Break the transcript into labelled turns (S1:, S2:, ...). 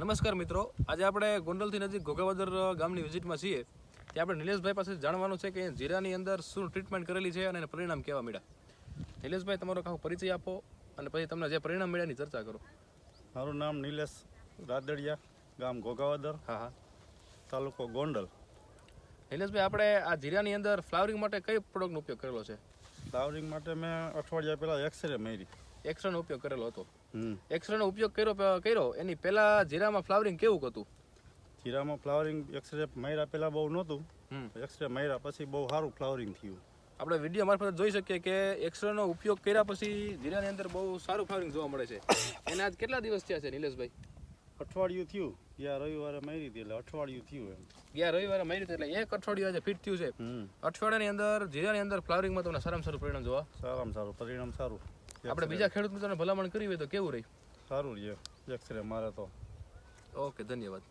S1: નમસ્કાર મિત્રો. આજે આપણે ગોંડલથી નજીક ઘોઘાવદર ગામની વિઝિટમાં છીએ. ત્યાં આપણે નિલેશભાઈ પાસે જાણવાનું છે કે જીરાની અંદર શું ટ્રીટમેન્ટ કરેલી છે અને પરિણામ કેવા મળ્યા. નિલેશભાઈ તમારો કાંઈ પરિચય આપો અને પછી તમને જે પરિણામ મળ્યા એની ચર્ચા કરો.
S2: મારું નામ નિલેશ રાદડિયા ગામ ઘોઘાવદર
S1: હા હા.
S2: તાલુકો ગોંડલ.
S1: નિલેશભાઈ આપણે આ જીરાની અંદર ફ્લાવરિંગ માટે કઈ પ્રોડક્ટનો ઉપયોગ કરેલો છે?
S2: ફ્લાવરિંગ માટે મેં અઠવાડિયા પહેલાં એક્સરે મેરી.
S1: એક્સરેનો ઉપયોગ કરેલો હતો. એક્સરેનો ઉપયોગ કર્યો કર્યો? એની પહેલાં જીરામાં ફ્લાવરિંગ કેવું હતું?
S2: જીરામાં ફ્લાવરિંગ એક્સરે માર્યા પહેલાં બહુ નહોતું. એક્સરે માર્યા પછી બહુ સારું ફ્લાવરિંગ થયું.
S1: આપણે વીડિયો મારફત જોઈ શકીએ કે એક્સરેનો ઉપયોગ કર્યા પછી જીરાની અંદર બહુ સારું ફ્લાવરિંગ જોવા મળે છે. એના આજ કેટલા દિવસ થયા છે નિલેશભાઈ?
S2: અઠવાડિયું થયું. ગયા રવિવારે મારી હતી એટલે અઠવાડિયું થયું એમ.
S1: ગયા રવિવારે મારી હતી એટલે એક અઠવાડિયું આજે ફિટ થયું છે. અઠવાડિયાની અંદર જીરાની અંદર ફ્લાવરિંગમાં તમને સારામાં સારું પરિણામ જોવા.
S2: સારામાં સારું પરિણામ સારું.
S1: આપણે બીજા ખેડૂત મિત્રોને ભલામણ કરી હોય તો કેવું રહી?
S2: સારું રહે એક્સરે મારે તો.
S1: ઓકે ધન્યવાદ.